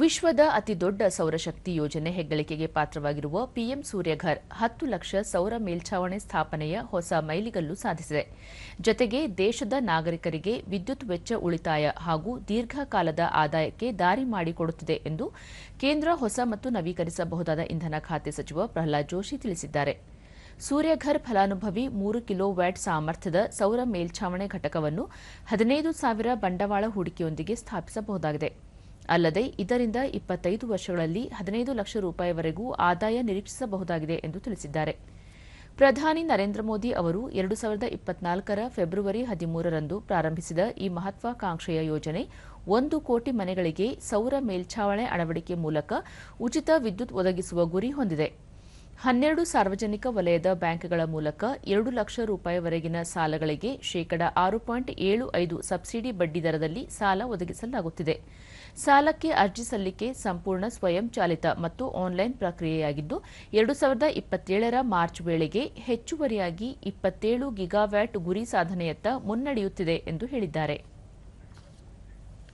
ವಿಶ್ವದ ಅತಿದೊಡ್ಡ ಸೌರಶಕ್ತಿ ಯೋಜನೆ ಹೆಗ್ಗಳಿಕೆಗೆ ಪಾತ್ರವಾಗಿರುವ ಪಿಎಂ ಸೂರ್ಯಘರ್ ಹತ್ತು ಲಕ್ಷ ಸೌರ ಮೇಲ್ಛಾವಣಿ ಸ್ಥಾಪನೆಯ ಹೊಸ ಮೈಲಿಗಲ್ಲು ಸಾಧಿಸಿದೆ. ಜತೆಗೆ ದೇಶದ ನಾಗರಿಕರಿಗೆ ವಿದ್ಯುತ್ ವೆಚ್ಚ ಉಳಿತಾಯ ಹಾಗೂ ದೀರ್ಘಕಾಲದ ಆದಾಯಕ್ಕೆ ದಾರಿ ಮಾಡಿಕೊಡುತ್ತಿದೆ ಎಂದು ಕೇಂದ್ರ ಹೊಸ ಮತ್ತು ನವೀಕರಿಸಬಹುದಾದ ಇಂಧನ ಖಾತೆ ಸಚಿವ ಪ್ರಹ್ಲಾದ್ ಜೋಶಿ ತಿಳಿಸಿದ್ದಾರೆ. ಸೂರ್ಯಘರ್ ಫಲಾನುಭವಿ ಮೂರು ಕಿಲೋ ವ್ಯಾಟ್ ಸಾಮರ್ಥ್ಯದ ಸೌರ ಮೇಲ್ಛಾವಣಿ ಘಟಕವನ್ನು ಹದಿನೈದು ಸಾವಿರ ಬಂಡವಾಳ ಹೂಡಿಕೆಯೊಂದಿಗೆ ಸ್ಥಾಪಿಸಬಹುದಾಗಿದೆ. ಅಲ್ಲದೆ ಇದರಿಂದ ಇಪ್ಪತ್ತೈದು ವರ್ಷಗಳಲ್ಲಿ ಹದಿನೈದು ಲಕ್ಷ ರೂಪಾಯಿವರೆಗೂ ಆದಾಯ ನಿರೀಕ್ಷಿಸಬಹುದಾಗಿದೆ ಎಂದು ತಿಳಿಸಿದ್ದಾರೆ. ಪ್ರಧಾನಿ ನರೇಂದ್ರ ಮೋದಿ ಅವರು ಎರಡು ಸಾವಿರದ ಇಪ್ಪತ್ನಾಲ್ಕರ ಫೆಬ್ರವರಿ ಹದಿಮೂರರಂದು ಪ್ರಾರಂಭಿಸಿದ ಈ ಮಹತ್ವಾಕಾಂಕ್ಷೆಯ ಯೋಜನೆ ಒಂದು ಕೋಟಿ ಮನೆಗಳಿಗೆ ಸೌರ ಮೇಲ್ಛಾವಣೆ ಅಳವಡಿಕೆ ಮೂಲಕ ಉಚಿತ ವಿದ್ಯುತ್ ಒದಗಿಸುವ ಗುರಿ ಹೊಂದಿದೆ. ಹನ್ನೆರಡು ಸಾರ್ವಜನಿಕ ವಲಯದ ಬ್ಯಾಂಕ್ಗಳ ಮೂಲಕ ಎರಡು ಲಕ್ಷ ರೂಪಾಯಿವರೆಗಿನ ಸಾಲಗಳಿಗೆ ಶೇಕಡ ಆರು ಪಾಯಿಂಟ್ ಏಳು ಐದು ಸಬ್ಸಿಡಿ ಬಡ್ಡಿ ದರದಲ್ಲಿ ಸಾಲ ಒದಗಿಸಲಾಗುತ್ತಿದೆ. ಸಾಲಕ್ಕೆ ಅರ್ಜಿ ಸಲ್ಲಿಕೆ ಸಂಪೂರ್ಣ ಸ್ವಯಂ ಚಾಲಿತ ಮತ್ತು ಆನ್ಲೈನ್ ಪ್ರಕ್ರಿಯೆಯಾಗಿದ್ದು, ಎರಡು ಸಾವಿರದ ಇಪ್ಪತ್ತೇಳರ ಮಾರ್ಚ್ ವೇಳೆಗೆ ಹೆಚ್ಚುವರಿಯಾಗಿ ಇಪ್ಪತ್ತೇಳು ಗಿಗಾವ್ಯಾಟ್ ಗುರಿ ಸಾಧನೆಯತ್ತ ಮುನ್ನಡೆಯುತ್ತಿದೆ ಎಂದು ಹೇಳಿದ್ದಾರೆ.